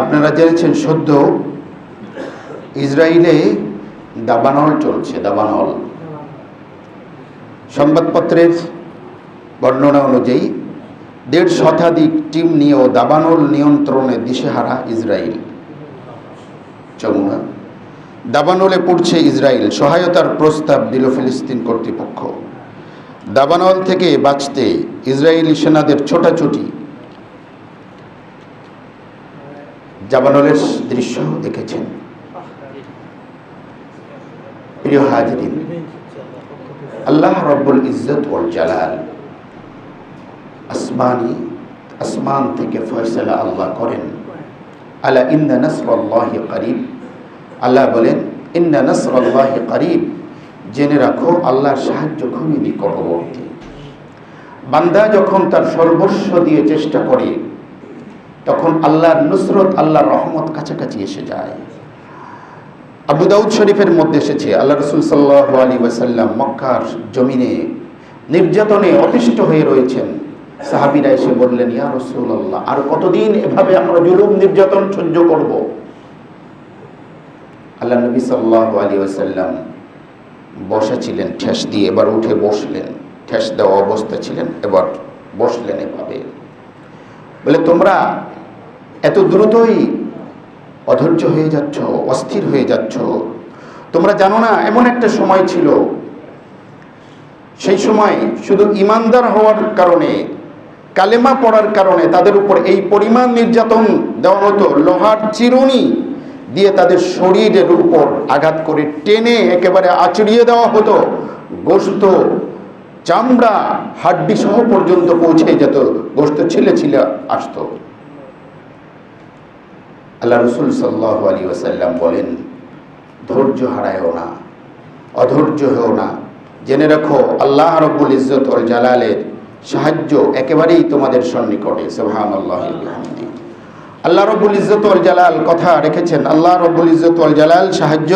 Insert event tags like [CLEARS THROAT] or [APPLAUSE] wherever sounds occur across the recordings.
আপনারা জেনেছেন সদ্য ইসরায়েলে দাবানল চলছে, দাবানল। সংবাদপত্রের বর্ণনা অনুযায়ী দেড় শতাধিক টিম নিয়েও দাবানল নিয়ন্ত্রণে দিশেহারা ইসরায়েল চমুনা দাবানলে পড়ছে ইসরায়েল সহায়তার প্রস্তাব দিল ফিলিস্তিন কর্তৃপক্ষ। দাবানল থেকে বাঁচতে ইসরায়েলি সেনাদের ছোটাছুটি জাবানলের দৃশ্য দেখেছেন। প্রিয় হাজরিন, আল্লাহ রব্বুল ইজ্জত ওয়াল জালাল আসমানি, আসমান থেকে ফয়সালা আল্লাহ করেন। আলা ইন্না নাসরাল্লাহি করিব। আল্লাহ বলেন, ইন্না নাসরাল্লাহি করিব। জেনে রাখো, আল্লাহর সাহায্য খুবই নিকটবর্তী। বান্দা যখন তার সর্বস্ব দিয়ে চেষ্টা করে তখন আল্লাহর নুসরত, আল্লাহর রহমত কাছাকাছি এসে যায়। আবু দাউদ শরীফের মধ্যে এসেছে আল্লাহ রসুল সাল্লাহ আলী ওয়াসাল্লাম মক্কার জমিনে নির্যাতনে অতিষ্ঠ হয়ে রয়েছেন। সাহাবিরা এসে বললেন, ইয়া রসুল আল্লাহ আর কতদিন এভাবে আমরা জুলুম, নির্যাতন সহ্য করব? আল্লাহ নবী সাল্লাহ আলী ওয়াসাল্লাম বসা ছিলেন, ঠেস দিয়ে এবার উঠে বসলেন। ঠেস দেওয়া অবস্থা ছিলেন, এবার বসলেন এভাবে। বলে, তোমরা এত দ্রুতই অধৈর্য হয়ে যাচ্ছ, অস্থির হয়ে যাচ্ছ। তোমরা জানো না, এমন একটা সময় ছিল। সেই সময় শুধু ইমানদার হওয়ার কারণে, কালেমা পড়ার কারণে তাদের উপর এই পরিমাণ নির্যাতন দেওয়া হতো। লোহার চিরুনি দিয়ে তাদের শরীরের উপর আঘাত করে টেনে একেবারে আচড়িয়ে দেওয়া হতো। গোস্ত চামড়া হাড্ডি সহ পর্যন্ত পৌঁছে যেত। গোস্ত ছেলে ছিলে আসতো। আল্লাহ রসুল সাল্লাহ আলী ওসাল্লাম বলেন, ধৈর্য হারায়ও না, অধৈর্য হও না। জেনে রাখো, আল্লাহ রব্বুল ইজ্জত ওল জালালের সাহায্য একেবারেই তোমাদের সন্নিকটে। সোহান আল্লাহ আল্লাহ রব্বুল ইজ্জত ওল জালাল কথা রেখেছেন। আল্লাহ রব্বুল ইজ্জত ওল জালাল সাহায্য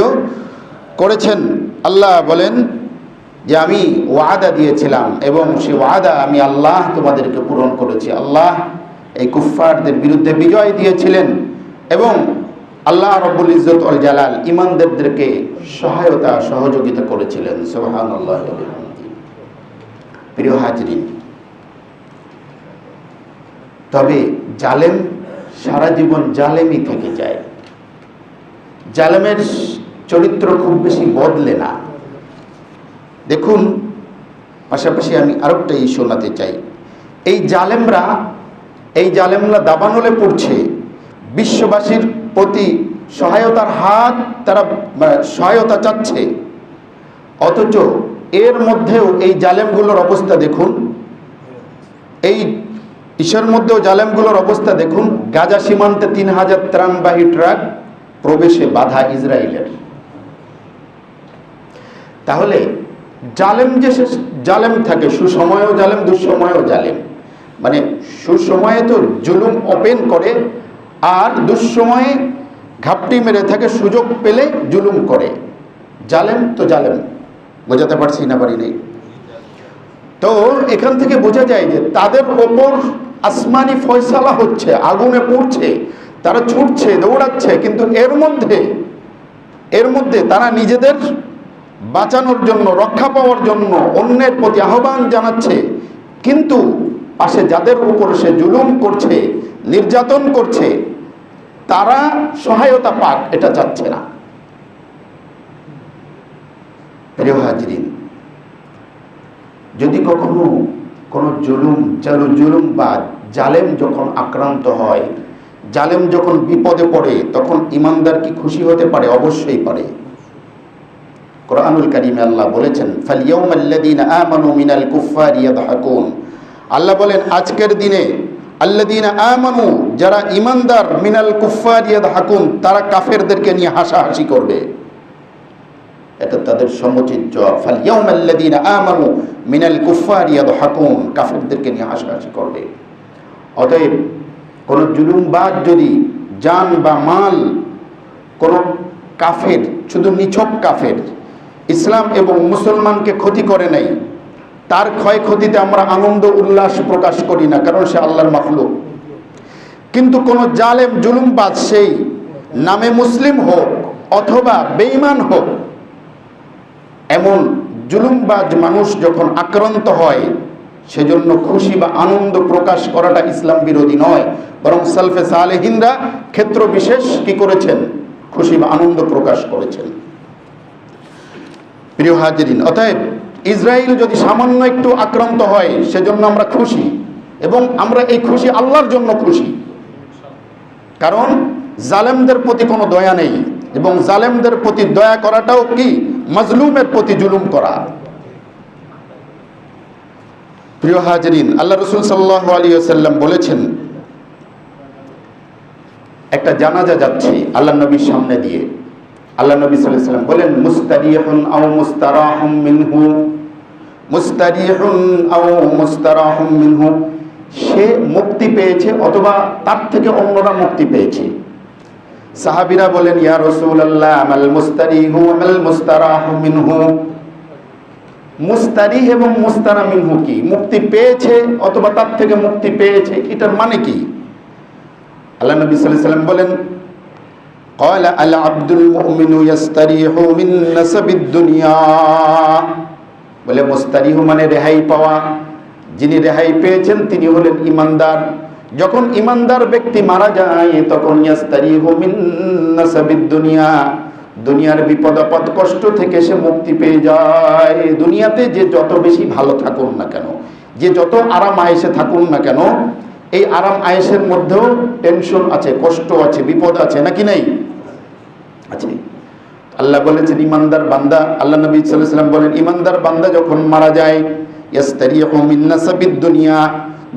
করেছেন। আল্লাহ বলেন যে, আমি ওয়াদা দিয়েছিলাম এবং সে ওয়াদা আমি আল্লাহ তোমাদেরকে পূরণ করেছি। আল্লাহ এই কুফফারদের বিরুদ্ধে বিজয় দিয়েছিলেন। এবং আল্লাহ রব্বুল ইজত অল জালাল ইমানদারদেরকে সহায়তা, সহযোগিতা করেছিলেন। সোহান আল্লাহ প্রিয় হাজরিন, তবে জালেম সারা জীবন জালেমই থেকে যায়। জালেমের চরিত্র খুব বেশি বদলে না। দেখুন, পাশাপাশি আমি আরেকটা ই শোনাতে চাই। এই জালেমরা এই জালেমরা দাবানলে পড়ছে। বিশ্ববাসীর প্রতি সহায়তার হাত তারা সহায়তা চাচ্ছে। অথচ এর মধ্যেও এই জালেমগুলোর অবস্থা দেখুন। এই ঈশ্বর মধ্যেও জালেমগুলোর অবস্থা দেখুন। গাজা সীমান্তে তিন হাজার ত্রাণবাহী ট্রাক প্রবেশে বাধা ইসরায়েলের। তাহলে জালেম যে জালেম থাকে, সুসময়েও জালেম, দুঃসময়েও জালেম। মানে সুসময়ে তো জুলুম ওপেন করে আর দুঃসময়ে ঘাপটি মেরে থাকে, সুযোগ পেলে জুলুম করে। জালেম তো জালেম, বোঝাতে পারছি না পারি নেই। তো এখান থেকে বোঝা যায় যে তাদের ওপর আসমানি ফয়সালা হচ্ছে, আগুনে পড়ছে, তারা ছুটছে, দৌড়াচ্ছে, কিন্তু এর মধ্যে এর মধ্যে তারা নিজেদের বাঁচানোর জন্য, রক্ষা পাওয়ার জন্য অন্যের প্রতি আহ্বান জানাচ্ছে। কিন্তু পাশে যাদের উপর সে জুলুম করছে, নির্যাতন করছে, তারা সহায়তা পাক, এটা চাচ্ছে না। যদি কখনো কোনো জুলুম চালু জুলুম বা জালেম যখন আক্রান্ত হয়, জালেম যখন বিপদে পড়ে, তখন ইমানদার কি খুশি হতে পারে? অবশ্যই পারে। কোরআনুল কারিমে আল্লাহ বলেছেন ফালিয়াউমাল্লাযীনা আমানু মিনাল কুফফারি ইয়াদহাকুন। আল্লাহ বলেন, আজকের দিনে আল্লাযীনা আমানু, যারা ইমানদার মিনাল কুফফারি ইয়াদহাকুন, তারা কাফেরদেরকে নিয়ে হাসাহাসি করবে। এটা তাদের সমুচিত জবাব। ফালিয়াউমাল্লাযীনা আমানু, মিনাল কুফফারি ইয়াদহাকুন, কাফেরদেরকে নিয়ে হাসাহাসি করবে। অতএব, কোনো জুলুমবাজ যদি জান বা মাল, কোনো কাফের, শুধু নিছক কাফের, ইসলাম এবং মুসলমানকে ক্ষতি করে নাই তার ক্ষয়ক্ষতিতে আমরা আনন্দ উল্লাস প্রকাশ করি না, কারণ সে আল্লাহর মাখলুক। কিন্তু কোনো জালেম জুলুমবাজ সেই নামে মুসলিম হোক অথবা বেঈমান হোক, এমন জুলুমবাজ মানুষ যখন আক্রান্ত হয়, সেজন্য খুশি বা আনন্দ প্রকাশ করাটা ইসলাম বিরোধী নয়, বরং সালফে সালেহিনরা ক্ষেত্র বিশেষ কি করেছেন? খুশি বা আনন্দ প্রকাশ করেছেন। প্রিয় হাজরিন, অতএব ইসরায়েল যদি সামান্য একটু আক্রান্ত হয়, সেজন্য আমরা খুশি। এবং আমরা এই খুশি আল্লাহর জন্য খুশি। কারণ জালেমদের প্রতি কোনো দয়া নেই। এবং জালেমদের প্রতি দয়া করাটাও কি? মজলুমের প্রতি জুলুম করা। প্রিয় হাজরিন, আল্লাহ রসুল সাল্লাহ আলী সাল্লাম বলেছেন, একটা জানাজা যাচ্ছে আল্লাহ নবীর সামনে দিয়ে। আল্লাহ নবী সাল্লাম বলেন মুস্তারিহুন আও মুস্তারাহুম মিনহু। মুস্তারিহুন আও মুস্তারাহুম মিনহু। সে মুক্তি পেয়েছে অথবা তার থেকে অন্যরা মুক্তি পেয়েছে। সাহাবিরা বলেন, ইয়া রাসূলুল্লাহ, আমাল মুস্তারিহু আমাল মুস্তারাহু মিনহু। মুস্তারিহ এবং মুস্তারা মিনহু কি? মুক্তি পেয়েছে অথবা তার থেকে মুক্তি পেয়েছে? এটার মানে কি? আল্লাহ নবী সাল্লাম বলেন قال العبد المؤمن يستريح من نسب الدنيا বলে মুস্তারিহ মানে রেহাই পাওয়া যিনি রেহাই পেয়েছেন তিনি হলেন ইমানদার যখন ইমানদার ব্যক্তি মারা যায় তখন ইয়াস্তারিহু মিন নাসাবিদ দুনিয়া দুনিয়ার বিপদ আপদ কষ্ট থেকে সে মুক্তি পেয়ে যায় দুনিয়াতে যে যত বেশি ভালো থাকুন না কেন যে যত আরাম আয়েসে থাকুন না কেন এই আরাম আয়েসের মধ্যেও টেনশন আছে কষ্ট আছে বিপদ আছে নাকি নেই আছে। আল্লাহ বলেছেন, ইমানদার বান্দা আল্লাহ নবী সাল্লাম বলেন, ইমানদার বান্দা যখন মারা যায় দুনিয়া,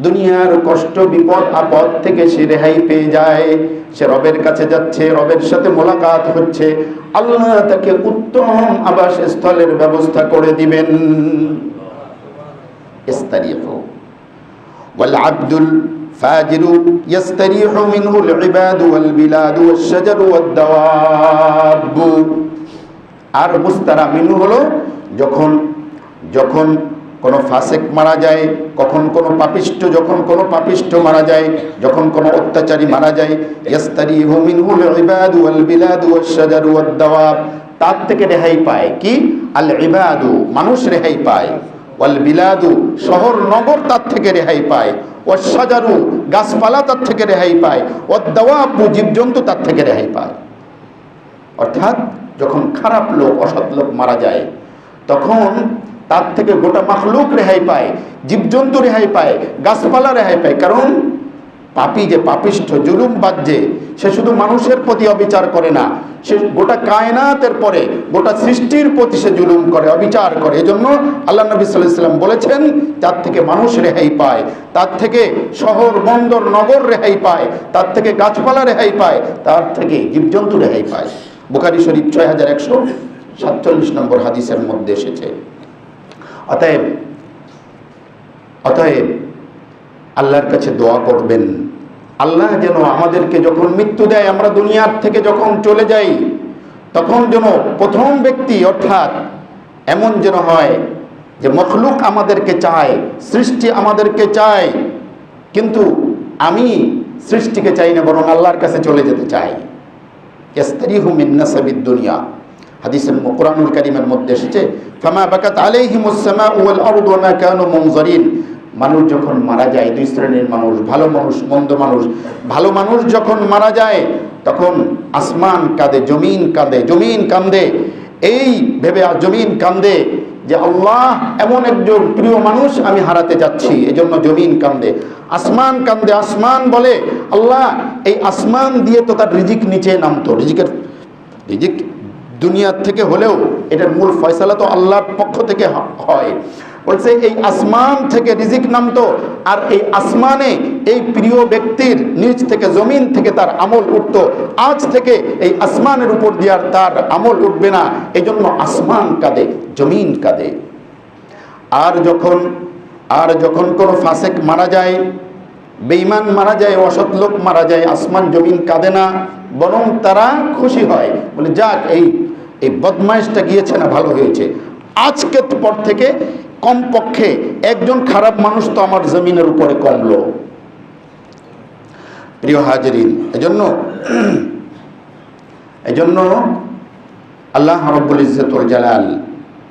দুনিয়ার কষ্ট, বিপদ, আপদ থেকে সে রেহাই পেয়ে যায়। সে রবের কাছে যাচ্ছে, রবের সাথে মোলাকাত হচ্ছে। আল্লাহ তাকে উত্তম আবাস স্থলের ব্যবস্থা করে দিবেন। ইস্তারিহু ওয়াল আব্দুল ইবাদু ওয়াল বিলাদু ওয়াশ শাজারু ওয়াদ দাওয়াব আর মুস্তারা মিনু হলো যখন যখন কোনো ফাসেক মারা যায়, কখন কোনো পাপিষ্ট যখন কোনো পাপিষ্ট মারা যায়, যখন কোনো অত্যাচারী মারা যায় তার থেকে রেহাই পায় কি? আল ইবাদু মানুষ রেহাই পায়। ওয়াল বিলাদু, শহর, নগর তার থেকে রেহাই পায়। ও সাজারু গাছপালা তার থেকে রেহাই পায়। ও দাওয়াবু জীবজন্তু তার থেকে রেহাই পায়। অর্থাৎ যখন খারাপ লোক, অসৎ লোক মারা যায়, তখন তার থেকে গোটা মাখলুক রেহাই পায়, জীবজন্তু রেহাই পায়, গাছপালা রেহাই পায়। কারণ পাপি যে পাপিষ্ঠ, জুলুম বাজ্যে সে শুধু মানুষের প্রতি অবিচার করে না, সে গোটা কায়নাতের পরে, গোটা সৃষ্টির প্রতি সে জুলুম করে, অবিচার করে। এজন্য আল্লাহ নবী সাল্লাম বলেছেন তার থেকে মানুষ রেহাই পায়, তার থেকে শহর, বন্দর, নগর রেহাই পায়, তার থেকে গাছপালা রেহাই পায়, তার থেকে জীবজন্তু রেহাই পায়। বুখারি শরীফ ছয় হাজার একশো সাতচল্লিশ নম্বর হাদিসের মধ্যে এসেছে। অতএব অতএব আল্লাহর কাছে দোয়া করবেন। আল্লাহ যেন আমাদেরকে যখন মৃত্যু দেয়, আমরা দুনিয়ার থেকে যখন চলে যাই, তখন যেন প্রথম ব্যক্তি অর্থাৎ এমন যেন হয় যে মখলুক আমাদেরকে চায়, সৃষ্টি আমাদেরকে চায়। কিন্তু আমি সৃষ্টিকে চাই না, বরং আল্লাহর কাছে চলে যেতে চাই। ইয়াস্তারিহু মিন নাসাবিদ দুনিয়া। হাদিসের কোরআনুল কারীমের মধ্যে এসেছে, ফামা মানুষ যখন মারা যায়, দুই শ্রেণির মানুষ, ভালো মানুষ, মন্দ মানুষ, ভালো মানুষ যখন মারা যায়, তখন আসমান কাঁদে, জমিন কাঁদে, জমিন কান্দে এই ভেবে জমিন কান্দে যে আল্লাহ, এমন একজন প্রিয় মানুষ আমি হারাতে যাচ্ছি, এজন্য জমিন কান্দে আসমান কান্দে আসমান বলে, আল্লাহ, এই আসমান দিয়ে তো তার রিজিক নিচে নামতো। রিজিকের, রিজিক দুনিয়ার থেকে হলেও এটার মূল ফয়সালা তো আল্লাহর পক্ষ থেকে হয়। বলছে এই আসমান থেকে রিজিক নামতো, আর এই আসমানে এই প্রিয় ব্যক্তির নিচ থেকে জমিন থেকে তার আমল উঠতো। আজ থেকে এই আসমানের উপর দিয়ে তার আমল উঠবে না। এই জন্য আসমান কাঁদে, জমিন কাঁদে। আর যখন আর যখন কোনো ফাঁসেক মারা যায়, বেঈমান মারা যায়, অসৎ লোক মারা যায়, আসমান, জমিন কাঁদে না, বরং তারা খুশি হয়। বলে, যাক, এই এই বদমাইশটা গিয়েছে না, ভালো হয়েছে। আজকে পর থেকে কমপক্ষে একজন খারাপ মানুষ তো আমার জমিনের উপরে কমল। প্রিয় হাজরিন, এজন্য [CLEARS THROAT] এজন্য আল্লাহ রব্বুল ইজ্জতুল জালাল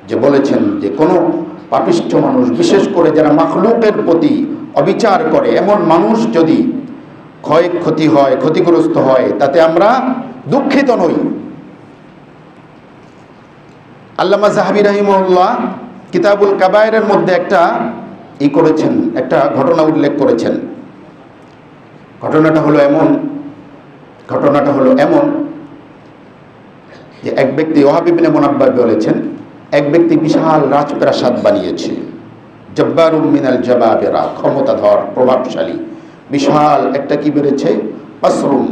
যে বলেছেন যে কোনো পাপিষ্ঠ মানুষ, বিশেষ করে যারা মাখলুকের প্রতি অবিচার করে, এমন মানুষ যদি ক্ষয় ক্ষতি হয়, ক্ষতিগ্রস্ত হয়, তাতে আমরা দুঃখিত নই। আল্লামা জাহাবি রাহিমউল্লাহ কিতাবুল কাবায়ের মধ্যে একটা ই করেছেন, একটা ঘটনা উল্লেখ করেছেন। ঘটনাটা হলো এমন, ঘটনাটা হলো এমন যে এক ব্যক্তি ওহাবিবিনে মোনাব্বার বলেছেন, এক ব্যক্তি বিশাল রাজপ্রাসাদ বানিয়েছে। জব্বারুম মিনাল জবাবেরা, ক্ষমতাধর, প্রভাবশালী, বিশাল একটা কি বেড়েছে? পাসরুম।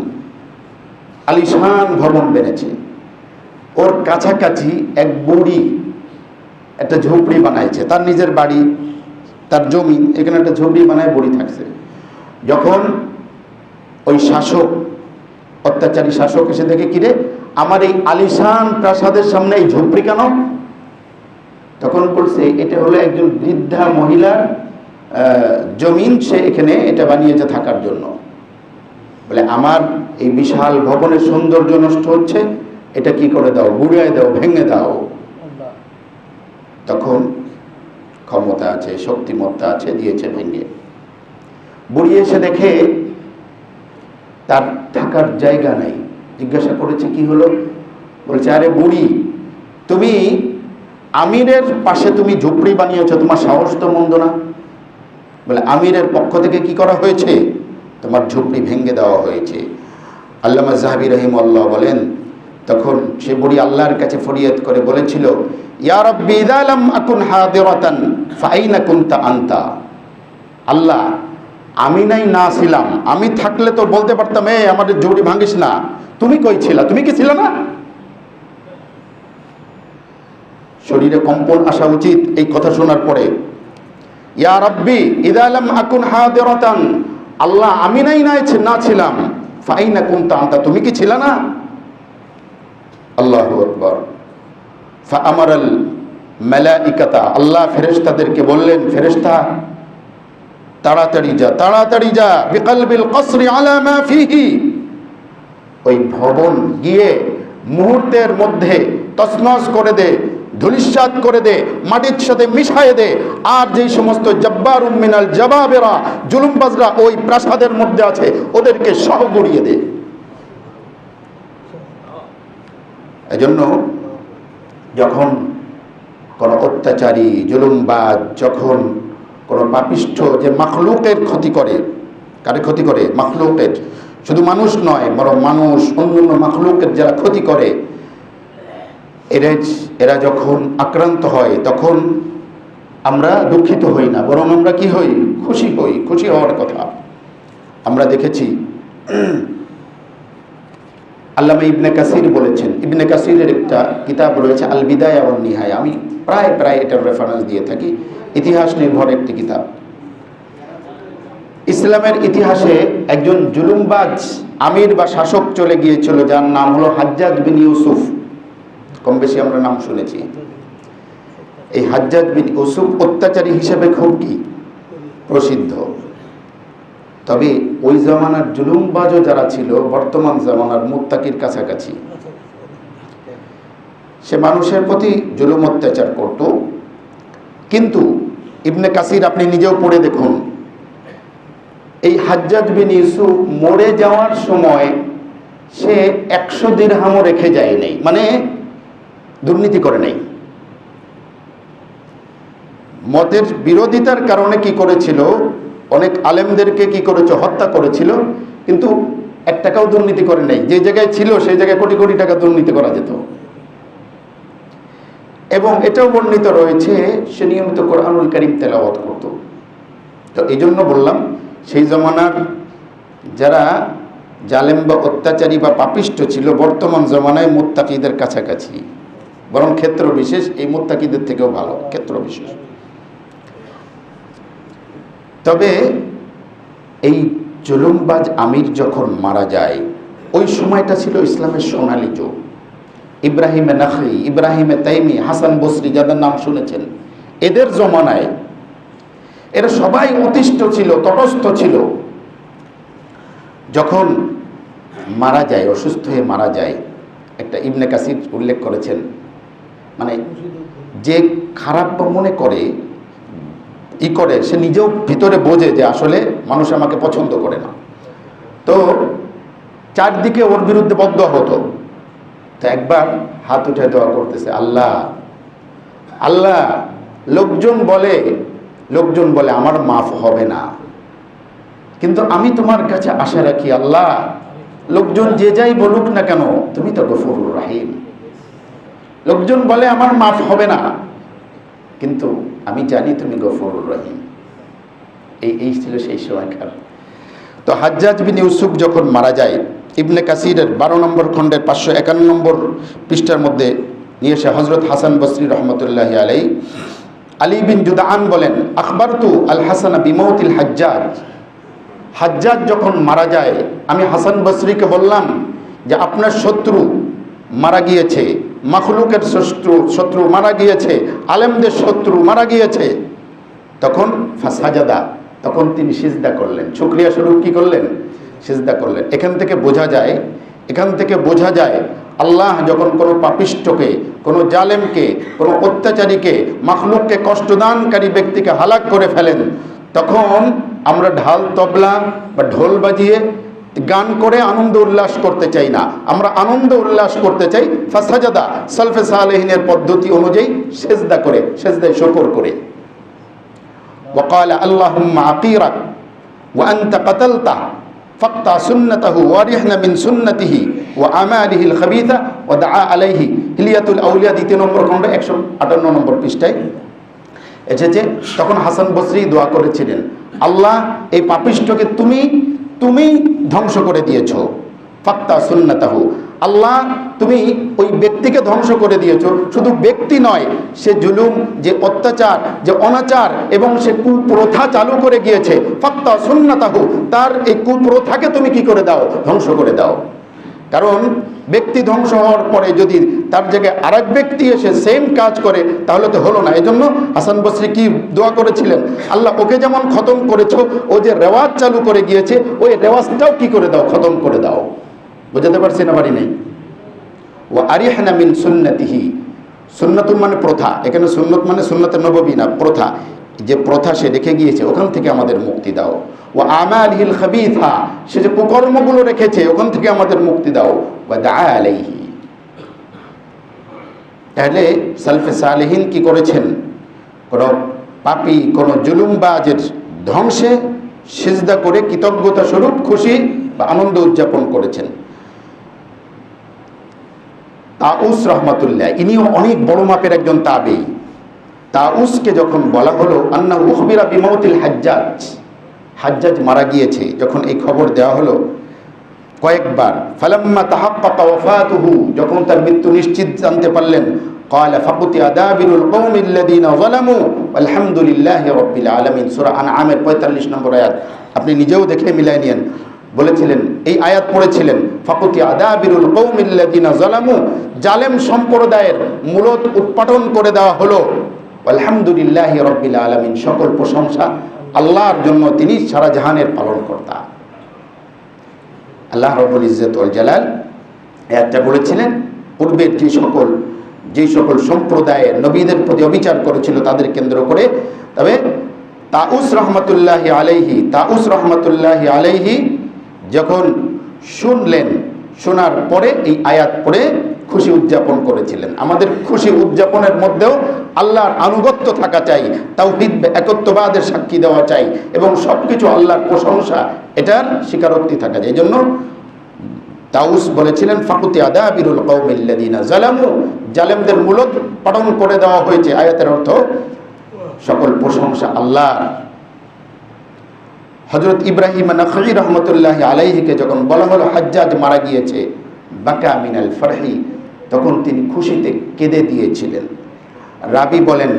আলিশান ভবন বেড়েছে। ওর কাছাকাছি এক বুড়ি, একটা ঝুপড়ি বানাইছে। তার নিজের বাড়ি, তার জমি, এখানে একটা ঝুপড়ি বানায়, বুড়ি থাকছে। যখন ওই শাসক, অত্যাচারী শাসক এসে দেখে, কিরে, আমার এই আলিশান প্রাসাদের সামনে এই ঝুপড়ি কেন? তখন বলছে, এটা হলো একজন বৃদ্ধা মহিলার জমিন, সে এখানে এটা বানিয়েছে থাকার জন্য। বলে, আমার এই বিশাল ভবনের সৌন্দর্য নষ্ট হচ্ছে এটা কি করে দাও? গুড়িয়ে দাও, ভেঙে দাও। তখন ক্ষমতা আছে, শক্তিমত্তা আছে, দিয়েছে ভেঙে। বুড়ি এসে দেখে তার থাকার জায়গা নাই। জিজ্ঞাসা করেছে, কি হলো? বলছে, আরে বুড়ি, তুমি আমিরের পাশে তুমি ঝুপড়ি বানিয়েছো, তোমার সাহস তো মন্দ না। বলে, আমিরের পক্ষ থেকে কি করা হয়েছে? তোমার ঝুপড়ি ভেঙে দেওয়া হয়েছে। আল্লামা জাহাবি রহিম আল্লাহ বলেন তখন সে বুড়ি আল্লাহর কাছে ফরিয়াদ করে বলেছিল আনতা? আল্লাহ, আমি নাই, না ছিলাম। আমি থাকলে তো বলতে পারতাম এ আমাদের জুড়ি ভাঙিস না। তুমি কই ছিলা? তুমি কি ছিল না? শরীরে কম্পন আসা উচিত এই কথা শোনার পরে। ইয়া রাব্বি ইদা লাম আকুন হাদিরাতান, আল্লাহ, আমি নাই, না ছিলাম। ফাইনা কুনতা আনতা, তুমি কি ছিলা না? আল্লাহু আকবার। ফাআমারাল মালাইকাতা, আল্লাহ ফেরেশতাদেরকে বললেন, ফেরেশতা, তাড়াতাড়ি যা তাড়াতাড়ি যা, বিকলবিল কসরি আলা মা ফিহি। ওই ভবন গিয়ে মুহূর্তের মধ্যে তছনছ করে দে ধুলিস্বাদ করে দে, মাটির সাথে মিশায়ে দে, আর যেই সমস্ত জব্বার উম্মিনাল জবাবেরা, জুলুমবাজরা ওই প্রাসাদের মধ্যে আছে, ওদেরকে সহ গড়িয়ে দে। এজন্য যখন কোনো অত্যাচারী, জুলুমবাজ যখন কোনো পাপিষ্ঠ যে মাখলুকের ক্ষতি করে, কারে ক্ষতি করে? মাখলুকের। শুধু মানুষ নয়, বরং মানুষ, অন্য মাখলুকের যারা ক্ষতি করে, এরা এরা যখন আক্রান্ত হয়, তখন আমরা দুঃখিত হই না, বরং আমরা কি হই? খুশি হই। খুশি হওয়ার কথা। আমরা দেখেছি আল্লামা ইবনে কাসির বলেছেন, ইবনে কাসিরের একটা কিতাব রয়েছে আল বিদায় এবং নিহায় আমি প্রায় প্রায় এটার রেফারেন্স দিয়ে থাকি। ইতিহাস নির্ভর একটি কিতাব। ইসলামের ইতিহাসে একজন জুলুমবাজ, আমির বা শাসক চলে গিয়েছিল, যার নাম হলো হাজ্জাজ বিন ইউসুফ। কম বেশি আমরা নাম শুনেছি। এই হাজ্জাজ বিন ইউসুফ অত্যাচারী হিসেবে খুব কি? প্রসিদ্ধ। তবে ওই জামানার জুলুমবাজও যারা ছিল, বর্তমান জামানার মুত্তাকির কাছাকাছি। সে মানুষের প্রতি জুলুম অত্যাচার করত। কিন্তু ইবনে কাসির আপনি নিজেও পড়ে দেখুন, এই হাজ্জাজ বিন ইউসুফ মরে যাওয়ার সময় সে একশো দিরহামও রেখে যায় নাই মানে দুর্নীতি করে নাই। মতের বিরোধিতার কারণে কি করেছিল? অনেক আলেমদেরকে কি করেছে? হত্যা করেছিল, কিন্তু এক টাকাও দুর্নীতি করে নাই। যে জায়গায় ছিল, সেই জায়গায় কোটি কোটি টাকা দুর্নীতি করা যেত। এবং এটাও বর্ণিত রয়েছে, সে নিয়মিত কোরআনুল করিম তেলাওয়াত করত। তো এই জন্য বললাম, সেই জমানার যারা জালেম বা অত্যাচারী বা পাপিষ্ট ছিল, বর্তমান জমানায় মোত্তাকিদের কাছাকাছি। বরং ক্ষেত্র বিশেষ, এই মোত্তাকিদের থেকেও ভালো, ক্ষেত্র বিশেষ। তবে এই জুলুমবাজ আমির যখন মারা যায়, ওই সময়টা ছিল ইসলামের সোনালী যুগ। ইব্রাহিমে নাখি ইব্রাহিমে তাইমি, হাসান বসরি যাদের নাম শুনেছেন, এদের জমানায় এরা সবাই অতিষ্ঠ ছিল, তটস্থ ছিল। যখন মারা যায়, অসুস্থ হয়ে মারা যায়, একটা ইবনে কাসির উল্লেখ করেছেন মানে যে খারাপ মনে করে ই করে, সে নিজেও ভিতরে বোঝে যে আসলে মানুষ আমাকে পছন্দ করে না। তো চারদিকে ওর বিরুদ্ধে বদ্ধ হতো। তো একবার হাত উঠে দেওয়া করতেছে, আল্লাহ আল্লাহ, লোকজন বলে লোকজন বলে আমার মাফ হবে না। কিন্তু আমি তোমার কাছে আশা রাখি, আল্লাহ, লোকজন যে যাই বলুক না কেন, তুমি তো গফুরুর রাহিম। লোকজন বলে আমার মাফ হবে না। কিন্তু আমি জানি তুমি গফুরুর রহিম। এই এই ছিল সেই সময়কার তো হাজ্জাজ বিন ইউসুফ যখন মারা যায়, ইবনে কাসিরের বারো নম্বর খণ্ডের পাঁচশো একান্ন নম্বর পৃষ্ঠার মধ্যে নিয়ে এসে হজরত হাসান বসরি রহমতুল্লাহ আলাই আলী বিন জুদান বলেন আখবর তু আল হাসান বিমৌতিল হাজ্জাজ। হাজ্জাজ যখন মারা যায়, আমি হাসান বসরিকে বললাম যে, আপনার শত্রু মারা গিয়েছে। মাখলুকের শত্রু শত্রু মারা গিয়েছে, আলেমদের শত্রু মারা গিয়েছে। তখন ফাসাজাদা, তখন তিনি সিজদা করলেন। শুক্রিয়া স্বরূপ কি করলেন? সিজদা করলেন। এখান থেকে বোঝা যায়, এখান থেকে বোঝা যায়, আল্লাহ যখন কোনো পাপিষ্টকে, কোনো জালেমকে, কোনো অত্যাচারীকে, মাখলুককে কষ্টদানকারী ব্যক্তিকে হালাক করে ফেলেন, তখন আমরা ঢাল তবলা বা ঢোল বাজিয়ে গান করে আনন্দ উল্লাস করতে চাই না আমরা আনন্দ উল্লাস করতে চাই ফাসাজাদা সলফে সালেহিনের পদ্ধতি অনুযায়ী সেজদা করে সেজদায় শকর করে وقال اللهم عقيرك وأنت قتلته فاقطع سنته وارحنا من سنته وأعماله الخبيثة ودعا عليه হিলিয়াতুল আউলিয়া দ্বিতীয় নম্বর খণ্ড একশো আটান্ন নম্বর পৃষ্ঠায় এসেছে তখন হাসান বসরি দোয়া করেছিলেন আল্লাহ এই পাপিষ্টকে তুমি তুমি ধ্বংস করে দিয়েছ। ফাক্তা সুন্নাতাহু। আল্লাহ, তুমি ওই ব্যক্তিকে ধ্বংস করে দিয়েছ। শুধু ব্যক্তি নয়, সে জুলুম, যে অত্যাচার, যে অনাচার এবং সে কুপ্রথা চালু করে গিয়েছে। ফাক্তা সুন্নাতাহু। তার এই কুপ্রথাকে তুমি কি করে দাও? ধ্বংস করে দাও। কারণ ব্যক্তি ধ্বংস হওয়ার পরে যদি তার জায়গায় আরেক ব্যক্তি এসে সেম কাজ করে, তাহলে তো হলো না। এজন্য হাসান বসরি কি দোয়া করেছিলেন? আল্লাহ ওকে যেমন খতম করেছ, ও যে রেওয়াজ চালু করে গিয়েছে, ওই রেওয়াজটাও কি করে দাও? খতম করে দাও। বুঝাতে পারছি না বাড়ি নেই? ও আরিহানা মিন সুন্নতিহি। সুন্নাতুম মানে প্রথা। এখানে সুন্নত মানে সুন্নতে নববী না, প্রথা। যে প্রথা সে রেখে গিয়েছে, ওখান থেকে আমাদের মুক্তি দাও। ও আমাল হিল খাবিথা সে যে কুকর্মগুলো রেখেছে, ওখান থেকে আমাদের মুক্তি দাও। বা দা আলাইহি। তাহলে সালফে সালেহিন কি করেছেন? কোনো পাপি, কোনো জুলুমবাজের ধ্বংসে সিজদা করে কৃতজ্ঞতা স্বরূপ, খুশি বা আনন্দ উদযাপন করেছেন। তাউস রহমতুল্লাহ, ইনিও অনেক বড় মাপের একজন তাবি তাউসকে যখন বলা হলো আন্না উখবিরা বিমতিল হাজ্জাজ হাজ্জাজ মারা গিয়েছে যখন এই খবর দেওয়া হলো কয়েকবার ফালাম্মা তাহাক্কাকা ওয়াফাতুহু যখন তার মৃত্যু নিশ্চিত জানতে পারলেন قال فقطع دابر القوم الذين ظلموا والحمد لله رب العالمين সূরা আনআমের 45 নম্বর আয়াত আপনি নিজেও দেখে মিলাই নিয়েন বলেছিলেন এই আয়াত পড়েছিলেন ফাকুতি আদাবিরুল কৌমিল্লাদিনা জালামু জালেম সম্প্রদায়ের মূলত উৎপাটন করে দেওয়া হলো আলহামদুলিল্লাহ রব্বিল আলমিন, সকল প্রশংসা আল্লাহর জন্য তিনি সারা জাহানের পালন কর্তা আল্লাহ রবুল ইজ্জত জালাল একটা বলেছিলেন পূর্বের যে সকল যে সকল সম্প্রদায়ের নবীদের প্রতি অবিচার করেছিল তাদের কেন্দ্র করে, তবে তাউস রহমতুল্লাহ আলাইহি, তাউস রহমতুল্লাহ আলাইহি যখন শুনলেন, শোনার পরে এই আয়াত পড়ে খুশি উদযাপন করেছিলেন। আমাদের খুশি উদযাপনের মধ্যেও আল্লাহর আনুগত্য থাকা চাই, তাওহিদ, একত্ববাদের সাক্ষী দেওয়া চাই এবং সব কিছু আল্লাহর প্রশংসা, এটার স্বীকারোক্তি থাকা যায় এই জন্য তাউস বলেছিলেন, ফাকুতি আদা বিরুল কৌমিল্লাদিনা জালামু জালেমদের মূলত পালন করে দেওয়া হয়েছে। আয়াতের অর্থ, সকল প্রশংসা আল্লাহ হজরত ইব্রাহিম নখী রহমতুল্লাহ আলাইহিকে যখন বলা হলো, হাজ্জাজ মারা গিয়েছে, বাকা মিনাল ফরহি তখন তিনি খুশিতে কেঁদে দিয়েছিলেন। রাবি বলেন,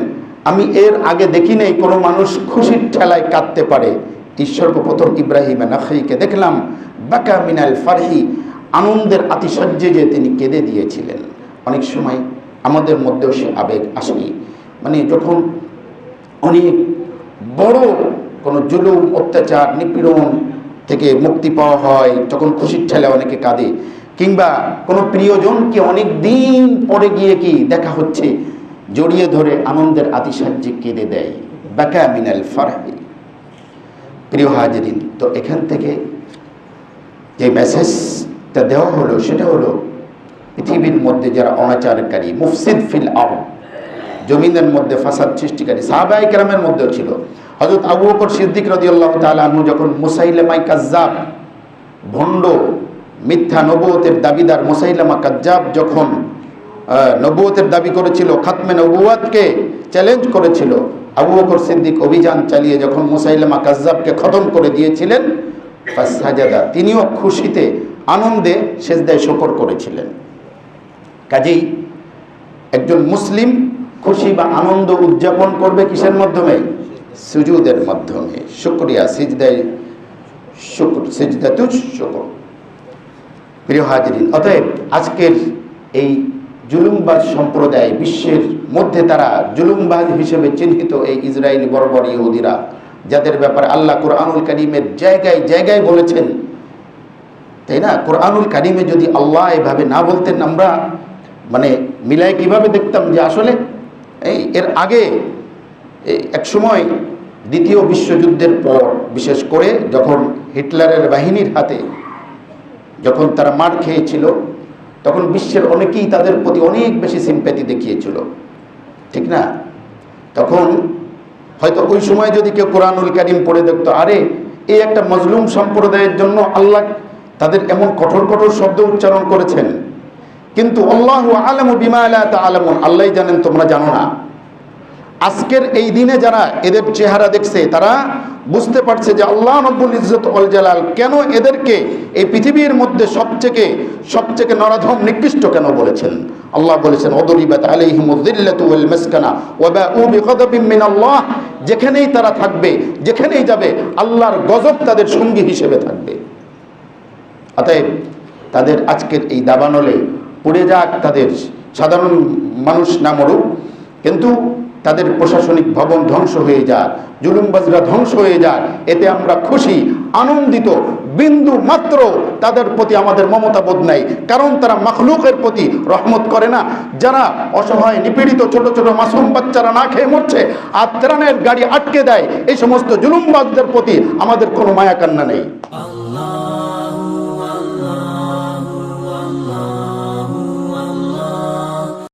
আমি এর আগে দেখি নেই কোনো মানুষ খুশির ঠেলায় কাঁদতে পারে। ঈশ্বর প্রথম ইব্রাহিম নখীকে দেখলাম, বাকা মিনাল ফারহি, আনন্দের আতিশয্যে যে তিনি কেঁদে দিয়েছিলেন। অনেক সময় আমাদের মধ্যেও সে আবেগ আসেনি মানে যখন অনেক বড় কোনো জুলুম, অত্যাচার, নিপীড়ন থেকে মুক্তি পাওয়া হয়, তখন খুশির ঠেলে অনেকে কাঁদে। কিংবা কোনো প্রিয়জনকে অনেক দিন পরে গিয়ে কি দেখা হচ্ছে? জড়িয়ে ধরে আনন্দের আতিশায্যে কেঁদে দেয়। বাকা মিনাল ফারহি। প্রিয় হাজরিন, তো এখান থেকে যে মেসেজটা দেওয়া হলো, সেটা হলো পৃথিবীর মধ্যে যারা অনাচারকারী, মুফসিদ ফিল আরব জমিনের মধ্যে ফাসাদ সৃষ্টিকারী সাহাবাই কেরামের মধ্যেও ছিল। হজরত আবু বকর সিদ্দিক রদিয়াল্লাহ তালু যখন মুসাইলেমাই কাজ্জাব ভণ্ড মিথ্যা নবুয়তের দাবিদার মুসাইলামা কাজ্জাব যখন নবুয়তের দাবি করেছিল, খাতমে নবুয়াতকে চ্যালেঞ্জ করেছিল, আবু বকর সিদ্দিক অভিযান চালিয়ে যখন মুসাইলামা কাজ্জাবকে খতম করে দিয়েছিলেন সাজাদা তিনিও খুশিতে, আনন্দে সেজদায় শকর করেছিলেন। কাজেই একজন মুসলিম খুশি বা আনন্দ উদযাপন করবে কিসের মাধ্যমে? সুজুদের মাধ্যমে। শুক্রিয়া, সিজদায় শুক্র সিজদাতু শুকর। প্রিয় হাজরিন, অতএব আজকের এই জুলুমবাজ সম্প্রদায় বিশ্বের মধ্যে তারা জুলুমবাজ হিসেবে চিহ্নিত এই ইসরায়েলি বর্বর ইহুদিরা, যাদের ব্যাপারে আল্লাহ কোরআনুল করিমের জায়গায় জায়গায় বলেছেন, তাই না? কোরআনুল কারিমে যদি আল্লাহ এভাবে না বলতেন, আমরা মানে মিলাই কীভাবে দেখতাম যে আসলে এই এর আগে এক সময় দ্বিতীয় বিশ্বযুদ্ধের পর, বিশেষ করে যখন হিটলারের বাহিনীর হাতে যখন তারা মার খেয়েছিল, তখন বিশ্বের অনেকেই তাদের প্রতি অনেক বেশি সিম্প্যাথি দেখিয়েছিল। ঠিক না? তখন হয়তো ওই সময় যদি কেউ কোরআনুল কারিম পড়ে দেখতো, আরে, এই একটা মজলুম সম্প্রদায়ের জন্য আল্লাহ তাদের এমন কঠোর কঠোর শব্দ উচ্চারণ করেছেন। কিন্তু আল্লাহ আলম বিমা আলমন আল্লাহ জানেন তোমরা জানো না। আজকের এই দিনে যারা এদের চেহারা দেখছে, তারা বুঝতে পারছে যে আল্লাহ নব্বুল ইজ্জত অল জালাল কেন এদেরকে এই পৃথিবীর মধ্যে সবচেয়ে সবচেয়ে নরাধম, নিকৃষ্ট কেন বলেছেন? আল্লাহ বলেছেন মিন আল্লাহ যেখানেই তারা থাকবে, যেখানেই যাবে, আল্লাহর গজব তাদের সঙ্গী হিসেবে থাকবে। অতএব তাদের আজকের এই দাবানলে পড়ে যাক তাদের সাধারণ মানুষ না মরুক। কিন্তু তাদের প্রশাসনিক ভবন ধ্বংস হয়ে যাক, জুলুমবাজরা ধ্বংস হয়ে যাক, এতে আমরা খুশি, আনন্দিত, বিন্দু মাত্র তাদের প্রতি আমাদের মমতা বোধ নাই, কারণ তারা মখলুকের প্রতি রহমত করে না। যারা অসহায়, নিপীড়িত, ছোট ছোট, মাসুম বাচ্চারা না খেয়ে মরছে আর ত্রাণের গাড়ি আটকে দেয়, এই সমস্ত জুলুমবাজদের প্রতি আমাদের কোনো মায়া কান্না নেই।